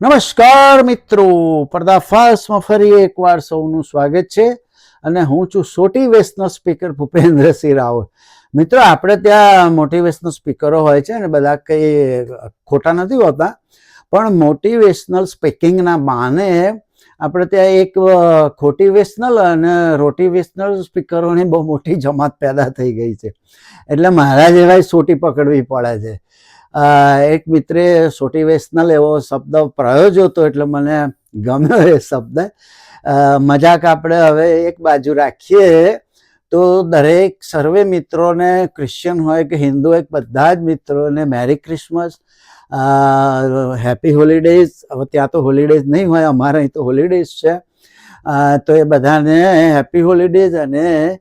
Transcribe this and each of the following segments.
નમસ્કાર મિત્રો, પર્દાફાશમાં ફરી એકવાર સૌનું સ્વાગત છે અને હું છું સોટિવેશનલ સ્પીકર ભૂપેન્દ્રસિંહ રાવલ. મિત્રો, આપણે ત્યાં મોટિવેશનલ સ્પીકરો હોય છે અને બધા કંઈ ખોટા નથી હોતા, પણ મોટિવેશનલ સ્પીકિંગના બહાને આપણે ત્યાં એક ખોટિવેશનલ અને રોટિવેશનલ સ્પીકરોની બહુ મોટી જમાત પેદા થઈ ગઈ છે. એટલે મારા જેવા સોટી પકડવી પડે છે. એક મિત્રે સોટિવેશનલ એવો શબ્દ પ્રયોજ્યો હતો એટલે મને ગમ્યો એ શબ્દ. મજાક આપણે હવે એક બાજુ રાખીએ તો દરેક સર્વે મિત્રોને ક્રિશ્ચિયન હોય કે હિન્દુ હોય, બધા જ મિત્રોને મેરી ક્રિસમસ હેપી હોલિડેઝ. હવે ત્યાં તો હોલિડેઝ નહીં હોય, અમારે અહીં તો હોલિડેઝ છે. તો એ બધાને હેપી હોલિડેઝ અને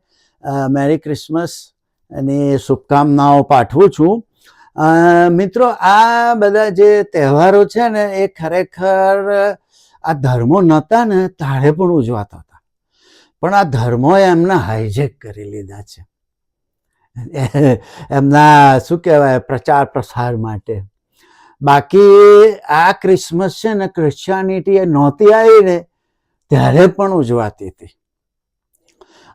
મેરી ક્રિસમસ. એની શુભકામનાઓ પાઠવું છું. મિત્રો, આ બધા જે તહેવારો છે ને, એ ખરેખર આ ધર્મો નહોતા ને તારે પણ ઉજવાતા હતા. પણ આ ધર્મોએ એમને હાઈજેક કરી લીધા છે. એમના, શું કહેવાય, પ્રચાર પ્રસાર માટે. બાકી આ ક્રિસમસ છે ને ક્રિશ્ચિયાનિટી એ નહોતી આવી ને, ત્યારે પણ ઉજવાતી હતી.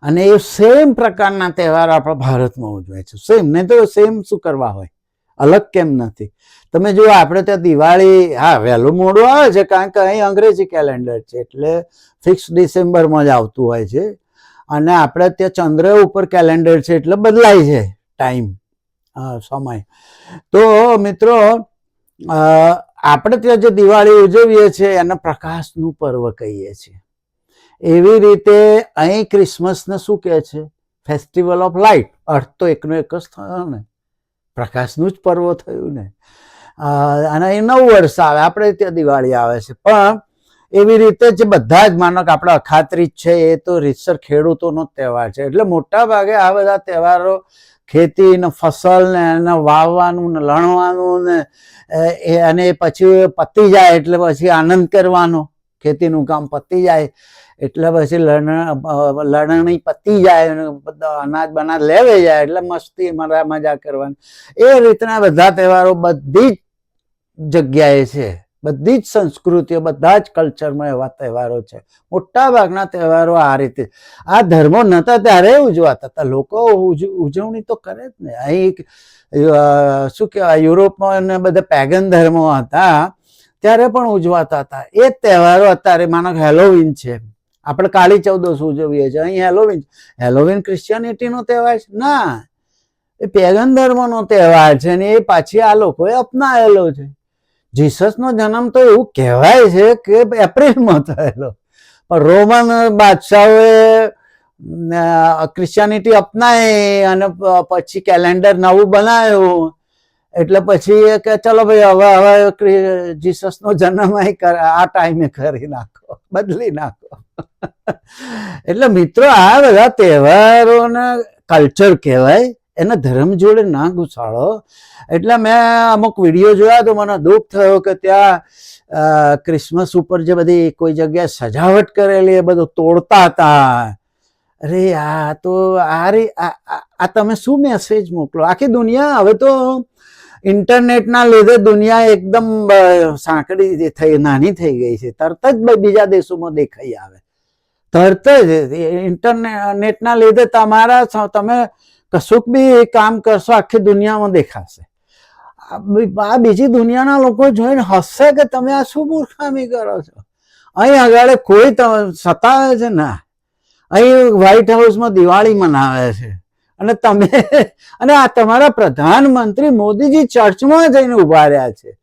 અને એ સેમ પ્રકારના તહેવાર આપણા ભારતમાં ઉજવાય છે. સેમ નહીં તો સેમ શું કરવા હોય? અલગ કેમ નથી? તમે જુઓ, આપણે ત્યાં દિવાળી, હા, વહેલું મોડું આવે છે, કારણ કે અહીં અંગ્રેજી કેલેન્ડર છે, એટલે ફિક્સ ડિસેમ્બરમાં જ આવતું હોય છે. અને આપણે ત્યાં ચંદ્ર ઉપર કેલેન્ડર છે, એટલે બદલાય છે ટાઈમ સમય. તો મિત્રો આપણે ત્યાં જે દિવાળી ઉજવીએ છીએ, એને પ્રકાશનું પર્વ કહીએ છીએ. એવી રીતે અહીં ક્રિસમસને શું કહે છે? ફેસ્ટિવલ ઓફ લાઇટ અર્થ તો એકનો એક જ થયો ને. પ્રકાશનું જ પર્વ થયું ને. અને એ નવું વર્ષ આવે, આપણે ત્યાં દિવાળી આવે છે. પણ એવી રીતે જે બધા જ માનો કે આપણે અખાત્રીજ છે, એ તો રીતસર ખેડૂતોનો જ તહેવાર છે. એટલે મોટા ભાગે આ બધા તહેવારો ખેતી ને ફસલ ને એને વાવવાનું ને લણવાનું ને એ, અને પછી પતી જાય એટલે પછી આનંદ કરવાનો. ખેતીનું કામ પતી જાય. એટલે પછી લણણ લણણી પતી જાય અનાજ બનાજ લેવે જાય એટલે મસ્તી મજા મજા કરવાની. એ રીતના બધા તહેવારો બધી જ જગ્યાએ છે. બધી જ સંસ્કૃતિઓ, બધા જ કલ્ચરમાં એવા તહેવારો છે. મોટા ભાગના તહેવારો આ રીતે. આ ધર્મો નહોતા ત્યારે ઉજવાતા. હતા લોકો ઉજ- ઉજવણી તો કરે જ ને. અહીં શું કહેવાય, યુરોપમાં બધા પેગન ધર્મો હતા, ત્યારે પણ ઉજવાતા હતા. એ તહેવારો અત્યારે માનો હેલોવીન છે. આપણે કાળી ચૌદસ ઉજવીએ છીએ. અહીં હેલોવીન હેલોવીન ક્રિશ્ચિયનિટીનો તહેવાર છે? ના. એ પેગન ધર્મનો તહેવાર છે ને એ પાછી આ લોકોએ અપનાવેલો છે. જીસસનો જન્મ તો એવું કહેવાય છે કે એપ્રિલમાં થયેલો. પણ રોમન બાદશાહોએ ક્રિશ્ચિયાનિટી અપનાવી અને પછી કેલેન્ડર નવું બનાવ્યું. એટલે પછી એ કે, ચલો ભાઈ, હવે હવે જીસસનો જન્મ આ ટાઈમે કરી નાખો, બદલી નાખો. એટલે મિત્રો, આ બધા તહેવારોના કલ્ચર કહેવાય, એને ધર્મ જોડે ના ઘુસાડો એટલે મેં અમુક વીડિયો જોયા તો મને દુઃખ થયો કે ત્યાં ક્રિસમસ ઉપર જે બધી કોઈ જગ્યાએ સજાવટ કરેલી એ બધું તોડતા હતા. અરે, આ તો આ રે, આ તમે શું મેસેજ મોકલો? આખી દુનિયા હવે તો ઇન્ટરનેટના લીધે દુનિયા એકદમ સાંકડી થઈ, નાની થઈ ગઈ છે. તરત જ બીજા દેશોમાં દેખાઈ આવે. તરત જ ઇન્ટરનેટના લીધે તમારા તમે કશુંક બી કામ કરશો, આખી દુનિયામાં દેખાશે. આ બીજી દુનિયાના લોકો જોઈને હસશે કે તમે આ શું મૂર્ખામી કરો છો? અહીં આગળ કોઈ સતાવે છે ના. અહીં વ્હાઈટ હાઉસમાં દિવાળી મનાવે છે. અને તમે અને આ તમારા પ્રધાનમંત્રી મોદીજી ચર્ચમાં જઈને ઊભા રહ્યા છે.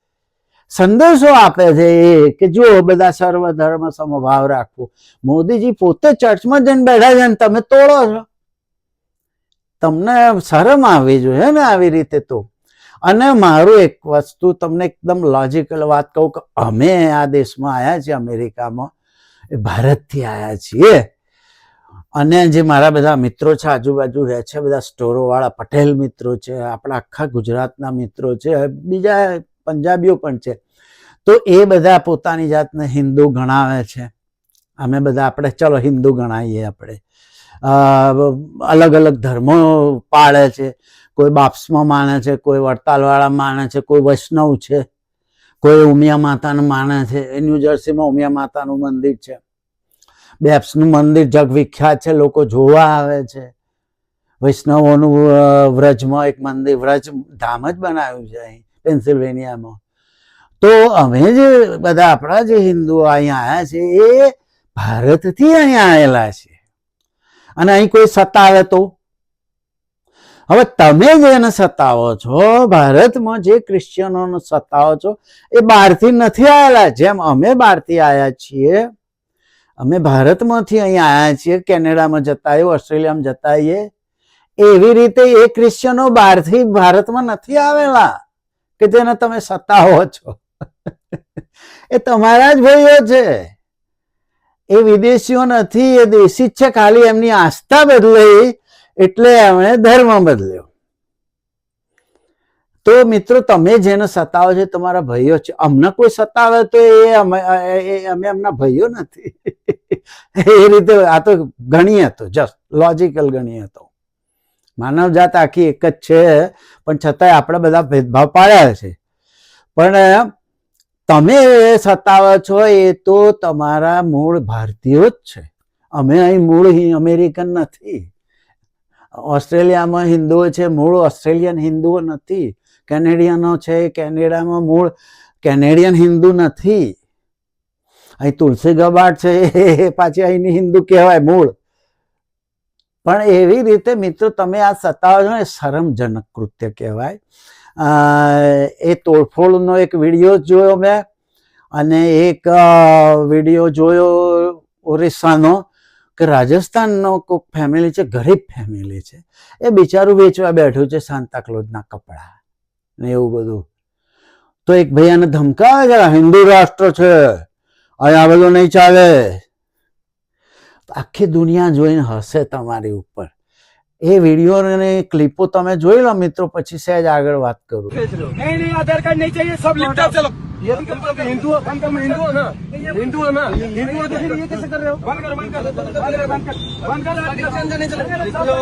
સંદેશો આપે છે એ કે જો બધા સર્વ ધર્મ સમભાવ રાખવો. મોદીજી પોતે ચર્ચમાં જઈને બેઠા છે ને તમે તોડો છો. તમને શરમ આવવી જોઈએ ને આવી રીતે તો. અને મારું એક વસ્તુ તમને એકદમ લોજિકલ વાત કહું કે અમે આ દેશમાં આવ્યા છીએ, અમેરિકામાં. એ ભારતથી આવ્યા છીએ. અને જે મારા બધા મિત્રો છે, આજુબાજુ રહે છે, બધા સ્ટોરો વાળા પટેલ મિત્રો છે, આપણા આખા ગુજરાતના મિત્રો છે, બીજા પંજાબીઓ પણ છે. તો એ બધા પોતાની જાતને હિન્દુ ગણાવે છે. અમે બધા આપણે, ચલો હિન્દુ ગણાવીએ આપણે. અલગ અલગ ધર્મો પાળે છે. કોઈ બાપ્સમાં માને છે, કોઈ વડતાલવાળા માને છે, કોઈ વૈષ્ણવ છે, કોઈ ઉમિયા માતાનું માને છે. ન્યૂ જર્સીમાં ઉમિયા માતાનું મંદિર છે. બેપ્સનું મંદિર જગવિખ્યાત છે, લોકો જોવા આવે છે. વૈષ્ણવોનું વ્રજમાં એક મંદિર, વ્રજ ધામ જ બનાવ્યું છે અહીં, પેન્સિલ્વેનિયામાં. તો અમે જે બધા આપણા જે હિન્દુઓ અહીંયા આવ્યા છે, એ ભારતથી અહીંયા આવેલા છે. અને અહીં કોઈ સતાવે તો? હવે તમે જેને સતાવો છો, ભારતમાં જે ક્રિશ્ચિયનોને સતાવો છો, એ બહારથી નથી આવેલા જેમ અમે બહારથી આવ્યા છીએ અમે ભારતમાંથી અહીં આવ્યા છીએ, કેનેડામાં જતા આવ્યો ઓસ્ટ્રેલિયામાં જતા આવીએ એવી રીતે એ ક્રિશ્ચિયનો બહારથી ભારતમાં નથી આવેલા કે જેને તમે સતાવો છો. એ તમારા જ ભાઈઓ છે. એ વિદેશીઓ નથી, એ દેશી જ છે. ખાલી એમની આસ્થા બદલાઈ એટલે એમણે ધર્મ બદલ્યો. તો મિત્રો, તમે જેને સતાવો છો તમારા ભાઈઓ છે. અમને કોઈ સતાવે તો એ અમે અમે એમના ભાઈઓ નથી. એ રીતે આ તો ગણી હતો જસ્ટ લોજિકલ ગણી હતો માનવ જાત આખી એક જ છે, પણ છતાંય આપણે બધા ભેદભાવ પાડ્યા છે. પણ, તમે સતાવો છો એ તો તમારા મૂળ ભારતીયો જ છે. અમે અહીં મૂળ અમેરિકન નથી. ઓસ્ટ્રેલિયામાં હિન્દુઓ છે, મૂળ ઓસ્ટ્રેલિયન હિન્દુઓ નથી. કેનેડિયનો છે, કેનેડામાં મૂળ કેનેડિયન હિન્દુ નથી. અહીં તુલસી ગબાટ છે, એ પાછી અહીંની હિન્દુ કહેવાય મૂળ. પણ એવી રીતે મિત્રો તમે આ સતાવો છો ને શરમજનક કૃત્ય કહેવાય. એ તોડફોડનો એક વીડિયો જોયો મેં, અને એક વીડિયો જોયો ઓરિસ્સાનો કે રાજસ્થાનનો કોઈક ફેમિલી છે, ગરીબ ફેમિલી છે. એ બિચારું વેચવા બેઠું છે સાંતાક્લોઝના કપડાં. ને એવું બધું તો એક ભાઈ એને ધમકાવે છે આ હિન્દુ રાષ્ટ્ર છે અહીં આ બધું નહીં ચાલે આખી દુનિયા જોઈને હશે તમારી ઉપર એ વિડીયો અને ક્લિપો તમે જોઈ લો મિત્રો પછી સહેજ આગળ વાત કરું नहीं नहीं आधार कार्ड नहीं चाहिए सब लिखता चलो ये हिंदू बंद कर हिंदू है ना हिंदू है ना हिंदू है तो फिर ये कैसे कर रहे हो बंद करो बंद करो बंद करो बंद करो बंद करो अंदर नहीं चलो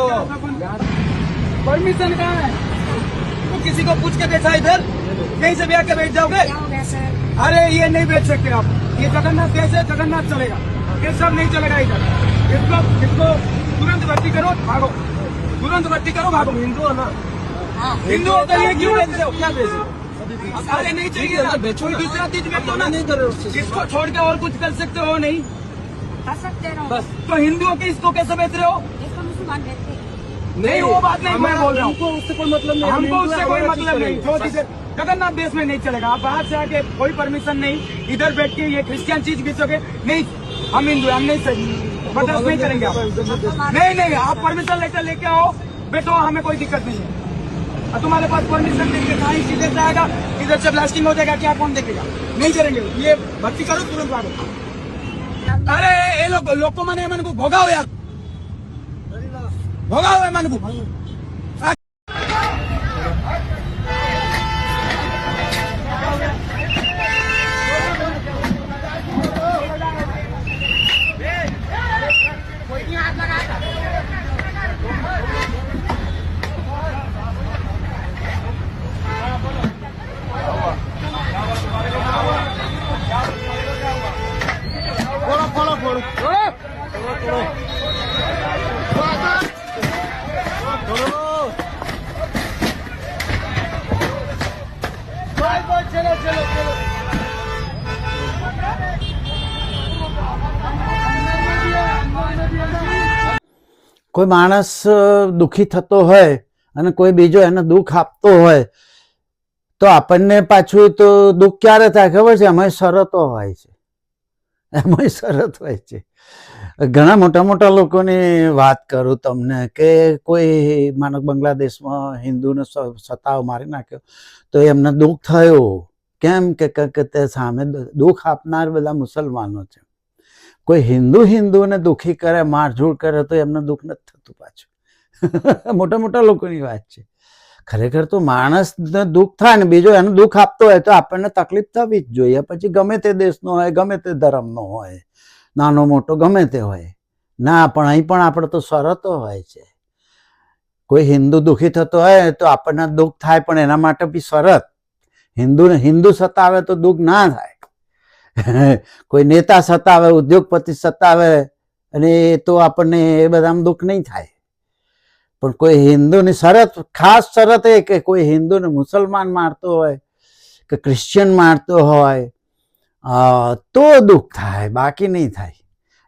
परमिशन कहाँ है तो किसी को पूछ के बैठा इधर? कहीं से भी आके बैठ जाओगे? क्या अरे ये नहीं बेच सकते आप। ये जगन्नाथ देश है जगन्नाथ चलेगा। ये सब नहीं चलेगा इधर। इसको इसको तुरंत भर्ती करो भागो। तुरंत भर्ती करो भागो। हिंदू है ना? हाँ। हिंदू होता है क्यों बेच रहे हो? क्या बेच रहे हो अरे नहीं चाहिए बेचो दूसरा चीज़ बेचो ना। नहीं करो इसको छोड़ के और कुछ कर सकते हो नहीं? कर सकते बस। तो हिंदुओं के इसको कैसे बेच रहे हो? इसको मुसलमान हैं। नहीं वो बात नहीं मैं बोल रहा हूँ। उससे कोई मतलब नहीं हमको उससे कोई मतलब नहीं। जो चीज़ें जगन्नाथ देश में नहीं चलेगा। आप बाहर से आके कोई परमिशन नहीं। इधर बैठ के ये क्रिश्चियन चीज़ बेचोगे नहीं हम हिंदू हम नहीं सही। बर्दाश्त नहीं करेंगे आप। नहीं नहीं आप परमिशन लेटर लेके आओ। बैठो हमें कोई दिक्कत नहीं है। और तुम्हारे पास परमिशन लेके कहाँ इधर से आएगा? इधर से ब्लास्टिंग हो जाएगा क्या कौन देखेगा? नहीं करेंगे ये भर्ती करो तुरंत भागो अरे ये लोग लोग मैंने मन को Vamos lá, mano. ચલો ચલો ચલો. કોઈ માણસ દુઃખી થતો હોય અને કોઈ બીજો એને દુઃખ આપતો હોય, તો આપણને પાછું તો દુઃખ ક્યારે થાય? ખબર છે? એમાં શરતો હોય છે. એમાં શરત હોય છે. ઘણા મોટા મોટા લોકોની વાત કરું તમને કે કોઈ માનો બાંગ્લાદેશમાં હિન્દુને સતાવ મારી નાખ્યો, તો એમને દુઃખ થયું. કેમ કે તે સામે દુઃખ આપનાર બધા મુસલમાનો છે. કોઈ હિન્દુ હિન્દુને દુઃખી કરે, મારઝૂડ કરે, તો એમને દુઃખ નથી થતું પાછું. મોટા મોટા લોકોની વાત છે. ખરેખર તો માણસને દુઃખ થાય ને બીજો એનું દુઃખ આપતો હોય તો આપણને તકલીફ થવી જ જોઈએ. પછી ગમે તે દેશનો હોય, ગમે તે ધર્મનો હોય નાનો મોટો ગમે તે હોય. ના, પણ અહીં પણ આપણે તો શરતો હોય છે. કોઈ હિન્દુ દુઃખી થતો હોય તો આપણને દુઃખ થાય, પણ એના માટે બી શરત. હિન્દુને હિન્દુ સતાવે તો દુઃખ ના થાય. કોઈ નેતા સતાવે, ઉદ્યોગપતિ સતાવે, અને એ તો આપણને એ બધામાં દુઃખ નહીં થાય. પણ કોઈ હિન્દુની શરત, ખાસ શરત એ કે કોઈ હિન્દુને મુસલમાન મારતો હોય, કે ક્રિશ્ચિયન મારતો હોય તો દુઃખ થાય, બાકી નહીં થાય.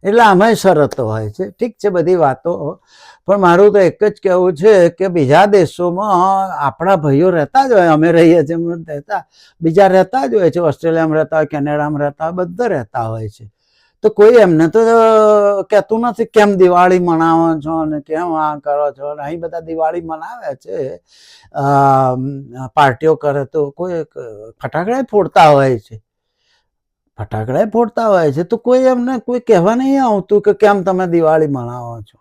એટલે આમાંય શરતો હોય છે. ઠીક છે બધી વાતો. પણ મારું તો એક જ કહેવું છે કે બીજા દેશોમાં આપણા ભાઈઓ રહેતા જ હોય. અમે રહીએ છીએ રહેતા. બીજા રહેતા જ હોય છે. ઓસ્ટ્રેલિયામાં રહેતા હોય, કેનેડામાં રહેતા હોય, બધા રહેતા હોય છે. તો કોઈ એમને તો કહેતું નથી કેમ દિવાળી મનાવો છો ને કેમ આ કરો છો ને અહીં બધા દિવાળી મનાવે છે. પાર્ટીઓ કરે તો કોઈ ફટાકડા ફોડતા હોય છે. ફટાકડા ફોડતા હોય છે, તો કોઈ એમને કોઈ કહેવા નહીં આવતું કે કેમ તમે દિવાળી મનાવો છો?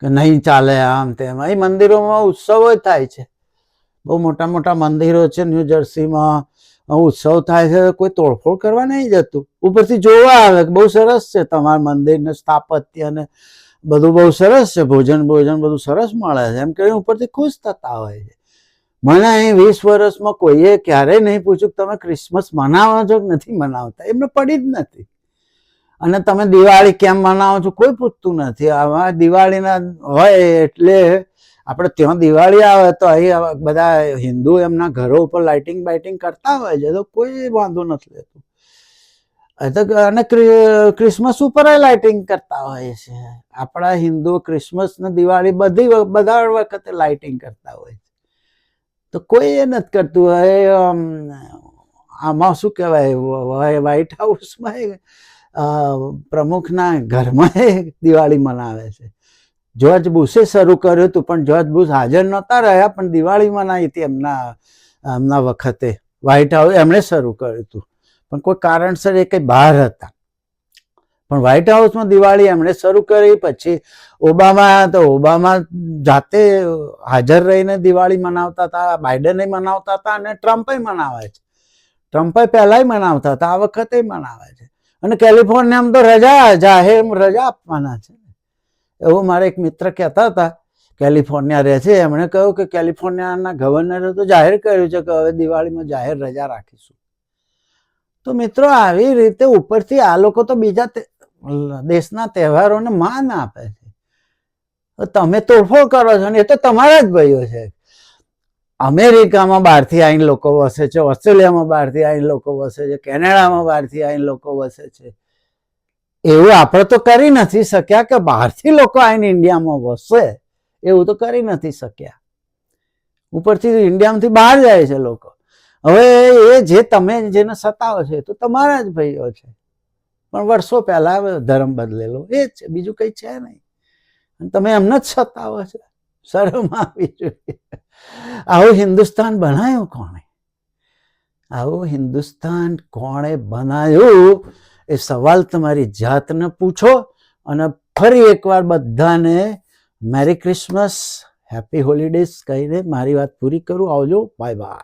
કે નહીં ચાલે આમ તેમ. એ મંદિરોમાં ઉત્સવો થાય છે. બહુ મોટા મોટા મંદિરો છે, ન્યૂ જર્સીમાં ઉત્સવ થાય છે, કોઈ તોડફોડ કરવા નહીં જતું. ઉપરથી જોવા આવે બહુ સરસ છે, તમારા મંદિરને સ્થાપત્ય ને બધું બહુ સરસ છે, ભોજન ભોજન બધું સરસ મળે છે. એમ કહી ઉપરથી ખુશ થતા હોય છે. મને અહીં વીસ વર્ષમાં કોઈએ ક્યારેય નહીં પૂછ્યું કે તમે ક્રિસમસ મનાવો છો કે નથી મનાવતા? એમને પડી જ નથી. અને તમે દિવાળી કેમ મનાવો છો? કોઈ પૂછતું નથી. આમાં દિવાળીના હોય એટલે આપણે ત્યાં દિવાળી આવે તો અહીં બધા હિન્દુ એમના ઘરો ઉપર લાઇટિંગ બાઇટિંગ કરતા હોય છે તો કોઈ વાંધો નથી લેતું. અને ક્રિસમસ ઉપર લાઇટિંગ કરતા હોય છે. આપણા હિન્દુ ક્રિસમસ ને દિવાળી બધી બધા વખતે લાઇટિંગ કરતા હોય છે. તો કોઈ એ નથી કરતું. હવે આમાં શું કહેવાય? વ- વ્હાઈટ હાઉસમાં પ્રમુખના ઘરમાં દિવાળી મનાવે છે. જ્યોર્જ બુશે શરૂ કર્યું હતું, પણ જ્યોર્જ બુશ હાજર નહોતા રહ્યા, પણ દિવાળી મનાવી હતી એમના એમના વખતે. વ્હાઈટ હાઉસ એમણે શરૂ કર્યું હતું. પણ કોઈ કારણસર એ કંઈ બહાર હતા. પણ વ્હાઈટ હાઉસમાં દિવાળી એમણે શરૂ કરી, પછી ઓબામા તો ઓબામા જાતે હાજર રહીને દિવાળી મનાવતા હતા બાઇડને મનાવતા હતા અને ટ્રમ્પે મનાવે છે. ટ્રમ્પે પહેલાંય મનાવતા હતા, આ વખતે મનાવે છે. અને કેલિફોર્નિયામાં તો રજા જાહેર રજા આપવાના છે. એવું મારે એક મિત્ર કહેતા હતા, કેલિફોર્નિયા રહે છે. એમણે કહ્યું કે કેલિફોર્નિયાના ગવર્નરે તો જાહેર કર્યું છે કે હવે દિવાળીમાં જાહેર રજા રાખીશું. તો મિત્રો, આવી રીતે ઉપરથી આ લોકો તો બીજા દેશના તહેવારોને માન આપે છે. તમે તોડફોડ કરો છો ને એ તો તમારા જ ભાઈઓ છે. અમેરિકામાં બહારથી આવીને લોકો વસે છે, ઓસ્ટ્રેલિયામાં બહારથી આવીને લોકો વસે છે, કેનેડામાં બહારથી આવીને લોકો વસે છે. એવું આપણે તો કરી નથી શક્યા કે બહારથી લોકો આવીને ઇન્ડિયામાં વસે. એવું તો કરી નથી શક્યા. ઉપરથી ઇન્ડિયામાંથી બહાર જાય છે લોકો. હવે એ જે તમે જેને સતાવો છે એ તો તમારા જ ભાઈઓ છે. પણ વર્ષો પહેલા ધર્મ બદલેલો. એ જ છે. બીજું કંઈ છે નહીં. અને તમે એમને જ સતાવો છો. શરમ આવી જોઈએ. આવું હિન્દુસ્તાન બનાવ્યું કોણે? આવું હિન્દુસ્તાન કોણે બનાવ્યું એ સવાલ તમારી જાતને પૂછો અને ફરી એકવાર બધાને મેરી ક્રિસમસ, હેપી હોલિડેઝ કહીને મારી વાત પૂરી કરું. આવજો. Bye bye.